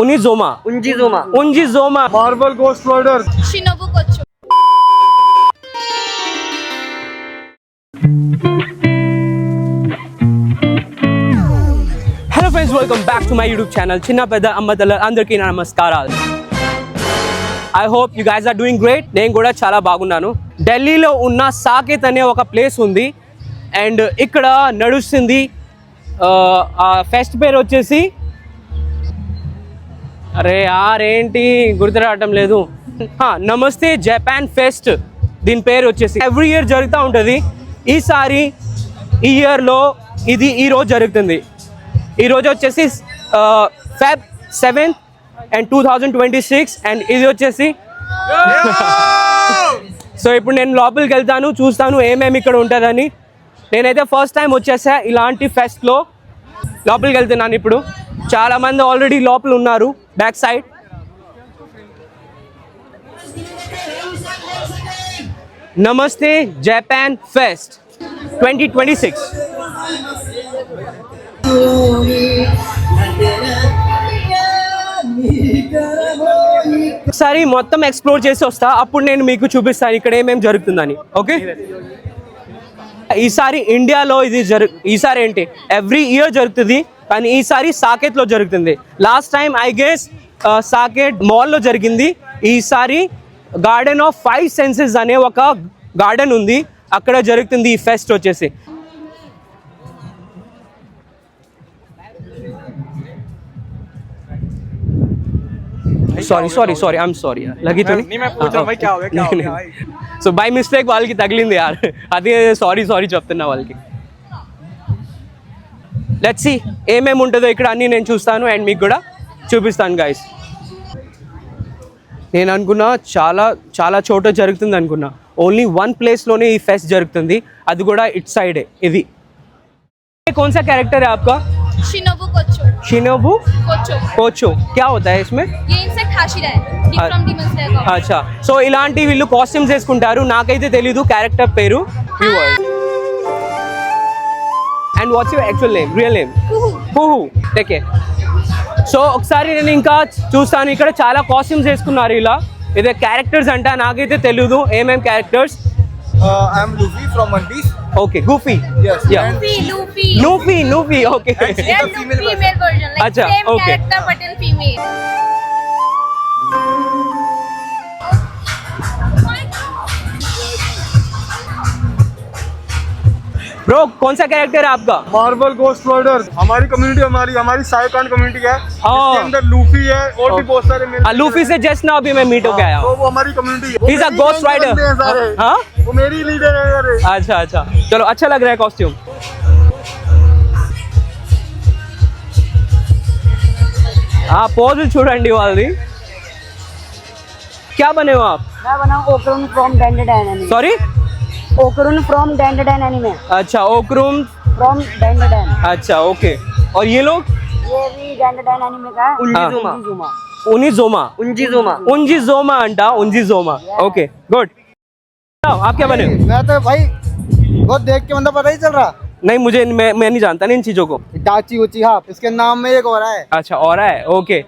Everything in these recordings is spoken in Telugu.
উনি জোমা উঞ্জি জোমা উঞ্জি জোমা মার্বেল গোস্ট রাইডার শিনবু কোচু hello friends welcome back to my YouTube channel చిన్న పెద్ద అమ్మతల అందరికీ నమస్కారాలు I hope you guys are doing great నేను కూడా చాలా బాగున్నాను ఢిల్లీలో ఉన్న సాకేత్ అనే ఒక ప్లేస్ ఉంది. అండ్ ఇక్కడ నడుస్తుంది ఆ ఫెస్ట్ పేరు వచ్చేసి అరే ఆరేంటి గుర్తురావటం లేదు. నమస్తే జపాన్ ఫెస్ట్ దీని పేరు వచ్చేసి. ఎవ్రీ ఇయర్ జరుగుతూ ఉంటుంది. ఈసారి ఈ ఇయర్లో ఇది ఈ రోజు జరుగుతుంది. ఈరోజు వచ్చేసి Feb seventh and two thousand twenty six and ఇది వచ్చేసి సో ఇప్పుడు నేను లోపలికి వెళ్తాను చూస్తాను ఏమేమి ఇక్కడ ఉంటుందని. నేనైతే ఫస్ట్ టైం వచ్చేసా ఇలాంటి ఫెస్ట్లో లోపలికి వెళ్తున్నాను ఇప్పుడు. చాలామంది ఆల్రెడీ లోపల ఉన్నారు బ్యాక్ సైడ్ నమస్తే Japan fest twenty twenty six ఒకసారి మొత్తం ఎక్స్ప్లోర్ చేసి వస్తా. అప్పుడు నేను మీకు చూపిస్తాను ఇక్కడ ఏమేమి జరుగుతుందని. ఓకే? ఈసారి ఇండియాలో ఇది జరు ఈసారి ఏంటి? ఎవ్రీ ఇయర్ జరుగుతుంది. కానీ ఈసారి సాకేత్లో జరుగుతుంది. Last time I guess Saket మాల్లో జరిగింది. ఈసారి గార్డెన్ ఆఫ్ ఫైవ్ సెన్సెస్ అనే ఒక గార్డెన్ ఉంది. అక్కడ జరుగుతుంది ఈ ఫెస్ట్ వచ్చేసి. Sorry sorry sorry I'm sorry లగితోని so by mistake వాళ్ళకి తగిలింది యార్ అదే సారీ సారీ చెప్తున్నా వాళ్ళకి లెట్స్ సి ఏమేమి ఉంటుందో ఇక్కడ అన్ని నేను చూస్తాను అండ్ మీకు కూడా చూపిస్తాను గాయస్ నేను అనుకున్నా చాలా చాలా చోట జరుగుతుంది అనుకున్నా ఓన్లీ వన్ ప్లేస్లోనే ఈ ఫెస్ట్ జరుగుతుంది అది కూడా ఇట్ సైడే ఇది कौन सा कैरेक्टर शिनोबू కొచ్చు कोचो क्या होता है इसमें ये इनसेक्ट हाशिरा है ये फ्रॉम डीमन स्लेयर का అచ్చా సో ఇలాంటి వీళ్ళు కాస్ట్యూమ్స్ వేసుకుంటారు నాకైతే తెలీదు క్యారెక్టర్ పేరు and what's your actual name real name కుహు పుహు టేకే సో ఒకసారి నేను ఇంకా చూస్తాను ఇక్కడ చాలా కాస్ట్యూమ్స్ వేసుకున్నారు ఇలా ఇదే క్యారెక్టర్స్ అంట నాకైతే తెలియదు ఏమేం characters Uh, I am Luffy from okay गुफी लूफी लूफी ओके अच्छा ओके ब्रो कौन सा कैरेक्टर है आपका मार्बल गोस्ट राइडर हमारी कम्युनिटी हमारी हमारी साइकान कम्युनिटी है हाँ। इसके अंदर लूफी है और भी बहुत सारे मेरे लूफी से जस्ट ना अभी मैं मीट होके आया तो हूँ वो हमारी कम्युनिटी है वो He's a मेरी ghost gang के rider. बंदे हैं सारे हाँ वो मेरी लीडर है सारे अच्छा अच्छा चलो अच्छा लग रहा है कॉस्ट्यूम ఆ పోజులు చూడండి వాళ్ళది क्या बने हो आप मैं बनाऊँ Okarun from Dandadan anime sorry Okarun from Dandadan anime अच्छा ओकरून? फ्रॉम डेंडेडन अच्छा ओके और ये लोग? ये भी डेंडेडन एनिमे का उन्जीजोमा हाँ। उन्जीजोमा उन्जीजोमा उन्जीजोमा अंडा उन्जीजोमा ओके गुड आप क्या बने मैं तो भाई बहुत देख के बंदा पता ही चल रहा। नहीं मुझे मैं मैं नहीं जानता नहीं इन चीज़ों को। डाची उची हाँ इसके नाम में एक और है। अच्छा और है okay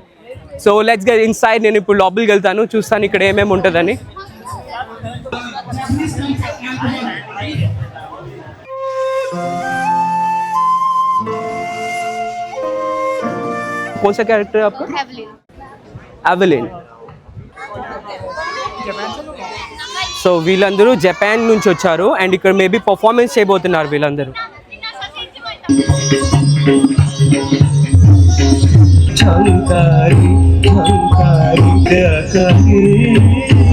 so let's get inside ನೆನಪು पुलोबल गलतानो ಚೂಸ್ತಾನು ಈ ಕಡೆ ಎಮ್ಮೆ ಮುಂಟದಾನೆ कौन सा कैरेक्टर है आपका Evelyn. అవెలిన్ సో వీళ్ళందరూ జపాన్ నుంచి వచ్చారు అండ్ ఇక్కడ మేబీ పర్ఫార్మెన్స్ చేయబోతున్నారు వీళ్ళందరూ వీళ్ళు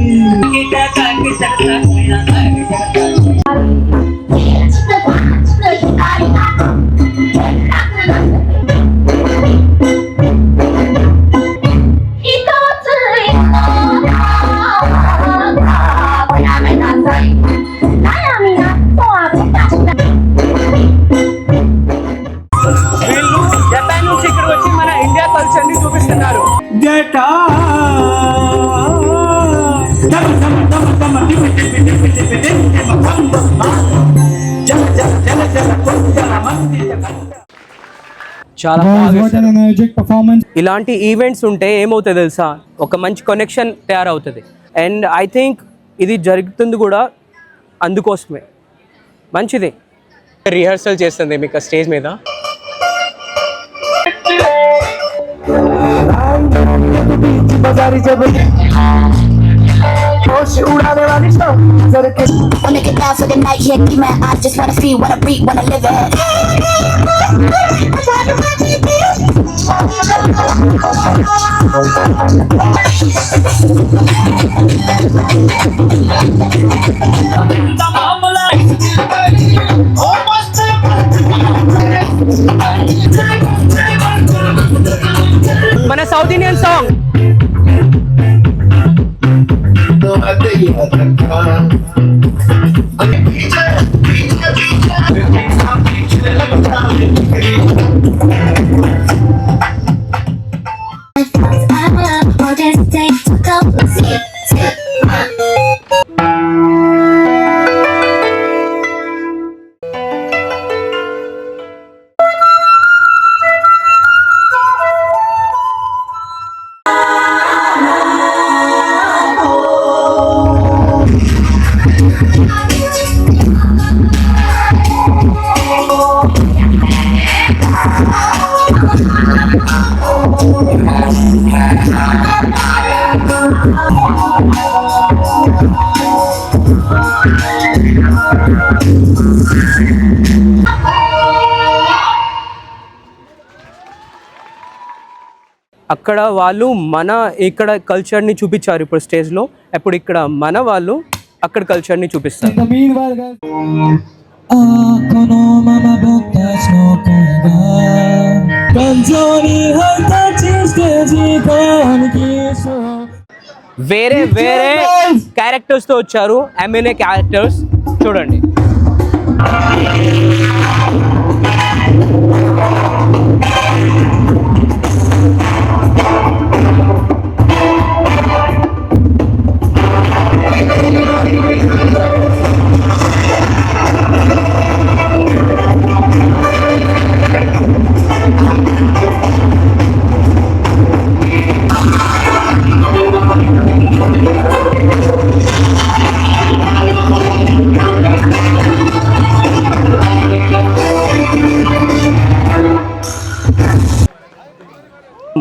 చాలా బాగా. ఇలాంటి ఈవెంట్స్ ఉంటే ఏమవుతుంది తెలుసా? ఒక మంచి కనెక్షన్ తయారవుతుంది. అండ్ ఐ థింక్ ఇది జరుగుతుంది కూడా అందుకోసమే. మంచిది. రిహర్సల్ చేస్తుంది మీకు స్టేజ్ మీద. I'll make it loud for the night here keep my eyes. Just wanna see, wanna breathe, wanna live it. Oh my అక్కడ వాళ్ళు మన ఇక్కడ కల్చర్ని చూపించారు ఇప్పుడు స్టేజ్లో అప్పుడు ఇక్కడ మన వాళ్ళు అక్కడ కల్చర్ని చూపిస్తారు. వేరే వేరే క్యారెక్టర్స్తో వచ్చారు. ఎమ్ఎన్ఏ క్యారెక్టర్స్ చూడండి. Thank you.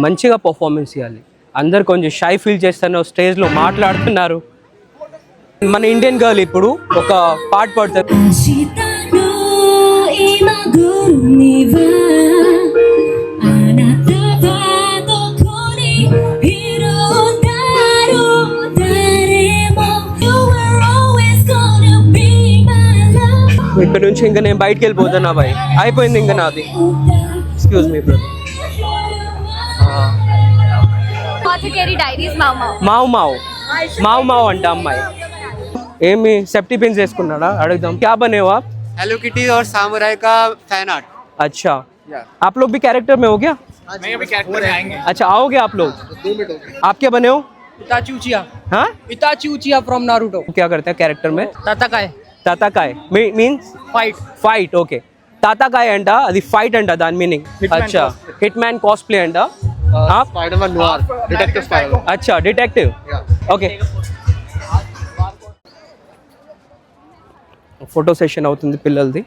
మంచిగా పర్ఫార్మెన్స్ ఇవ్వాలి. అందరు కొంచెం షై ఫీల్ చేస్తాను స్టేజ్లో మాట్లాడుతున్నారు. మన ఇండియన్ గర్ల్ ఇప్పుడు ఒక పాట love. ఇక్కడ నుంచి ఇంకా నేను బయటికి వెళ్ళిపోతున్నా బాయ్. అయిపోయింది ఇంకా నాది. Excuse me brother Apothecary Diaries Mau Mau. మావు మావు మావు మావు అంట అమ్మాయి ఏమి సెఫ్టీ పిన్స్ వేసుకున్నాడా అడుగుదాం క్యా బనేవా हेलो किटी और सामुराई का फैन आर्ट अच्छा आप लोग भी कैरेक्टर में हो गया अच्छा आओगे आप लोग आप क्या बने हो Itachi Uchiha. हाँ Itachi Uchiha from Naruto. क्या करते हैं कैरेक्टर में Tatakai. తాతా కాయ్ మీన్స్ Fight. ఫైట్ ఓకే తాతా తాతాకాయ అంట అది ఫైట్ అంట దాని మీనింగ్ అచ్చా. హిట్ మ్యాన్ కాస్ప్లే అంట. Ah, అచ్చా డిటెక్టివ్ ఓకే ఫోటో సెషన్ అవుతుంది పిల్లలది.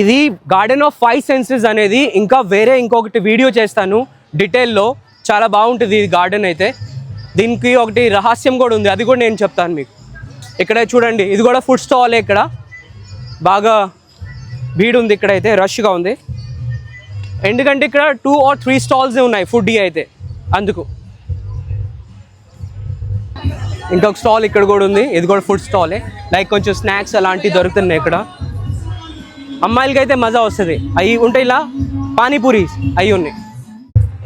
ఇది గార్డెన్ ఆఫ్ ఫైవ్ సెన్సెస్ అనేది ఇంకా వేరే ఇంకొకటి వీడియో చేస్తాను డీటెయిల్లో చాలా బాగుంటుంది ఇది గార్డెన్ అయితే. దీనికి ఒకటి రహస్యం కూడా ఉంది అది కూడా నేను చెప్తాను మీకు. ఇక్కడ చూడండి ఇది కూడా ఫుడ్ స్టాల్ ఇక్కడ. బాగా భీడ్ ఉంది ఇక్కడైతే రష్గా ఉంది. ఎందుకంటే ఇక్కడ టూ ఆర్ త్రీ స్టాల్స్ ఉన్నాయి ఫుడ్ అయితే అందుకు. ఇంకొక స్టాల్ ఇక్కడ కూడా ఉంది ఇది కూడా ఫుడ్ స్టాలే లైక్ కొంచెం స్నాక్స్ అలాంటివి దొరుకుతున్నాయి ఇక్కడ. అమ్మాయిలకి అయితే మజా వస్తుంది. అవి ఉంటాయి ఇలా పానీపూరి అవి ఉన్నాయి.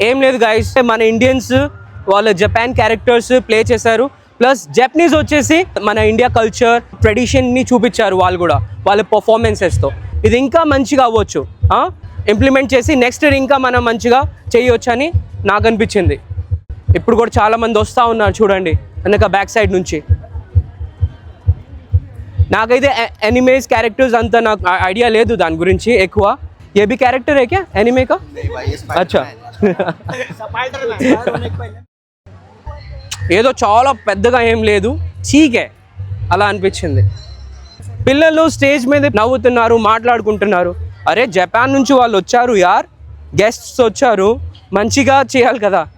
ఏం లేదు గాయస్ మన ఇండియన్స్ వాళ్ళ జపాన్ క్యారెక్టర్స్ ప్లే చేశారు. ప్లస్ జపనీస్ వచ్చేసి మన ఇండియా కల్చర్ ట్రెడిషన్ని చూపించారు వాళ్ళు కూడా వాళ్ళ పర్ఫార్మెన్సెస్తో ఇది ఇంకా మంచిగా అవ్వచ్చు ఇంప్లిమెంట్ చేసి నెక్స్ట్ ఇయర్ ఇంకా మనం మంచిగా చేయొచ్చు అని నాకు అనిపించింది. ఇప్పుడు కూడా చాలా మంది వస్తూ ఉన్నారు చూడండి వెనక బ్యాక్ సైడ్ నుంచి. నాకైతే ఎనిమేస్ క్యారెక్టర్స్ అంత నాకు ఐడియా లేదు దాని గురించి ఎక్కువ. ఏ బి క్యారెక్టర్ ఏ క్యా ఎనిమే కా అచ్చా ఏదో చాలా పెద్దగా ఏం లేదు. చీకే. అలా అనిపించింది. పిల్లలు స్టేజ్ మీద నవ్వుతున్నారు మాట్లాడుకుంటున్నారు. అరే జపాన్ నుంచి వాళ్ళు వచ్చారు యార్? గెస్ట్స్ వచ్చారు. మంచిగా చేయాలి కదా.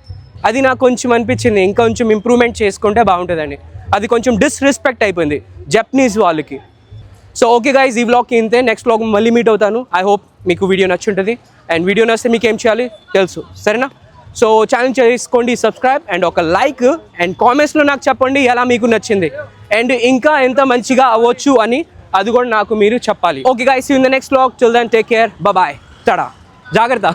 అది నాకు కొంచెం అనిపించింది. ఇంకా కొంచెం ఇంప్రూవ్మెంట్ చేసుకుంటే బాగుంటుందండి. అది కొంచెం డిస్రెస్పెక్ట్ అయిపోయింది జపనీస్ వాళ్ళకి. సో ఓకే గైజ్ ఈ వ్లాగ్కి ఇంతే. నెక్స్ట్ వ్లాగ్ మళ్ళీ మీట్ అవుతాను. ఐ హోప్ మీకు వీడియో నచ్చుంటుంది. అండ్ వీడియో నచ్చితే మీకు ఏం చేయాలి? తెలుసు. సరేనా? సో ఛానల్ చేసుకోండి సబ్స్క్రైబ్ అండ్ ఒక లైక్ అండ్ కామెంట్స్లో నాకు చెప్పండి ఎలా మీకు నచ్చింది. అండ్ ఇంకా ఎంత మంచిగా అవ్వచ్చు అని అది కూడా నాకు మీరు చెప్పాలి. Okay guys in the next blog chill then take care bye తడా జాగ్రత్త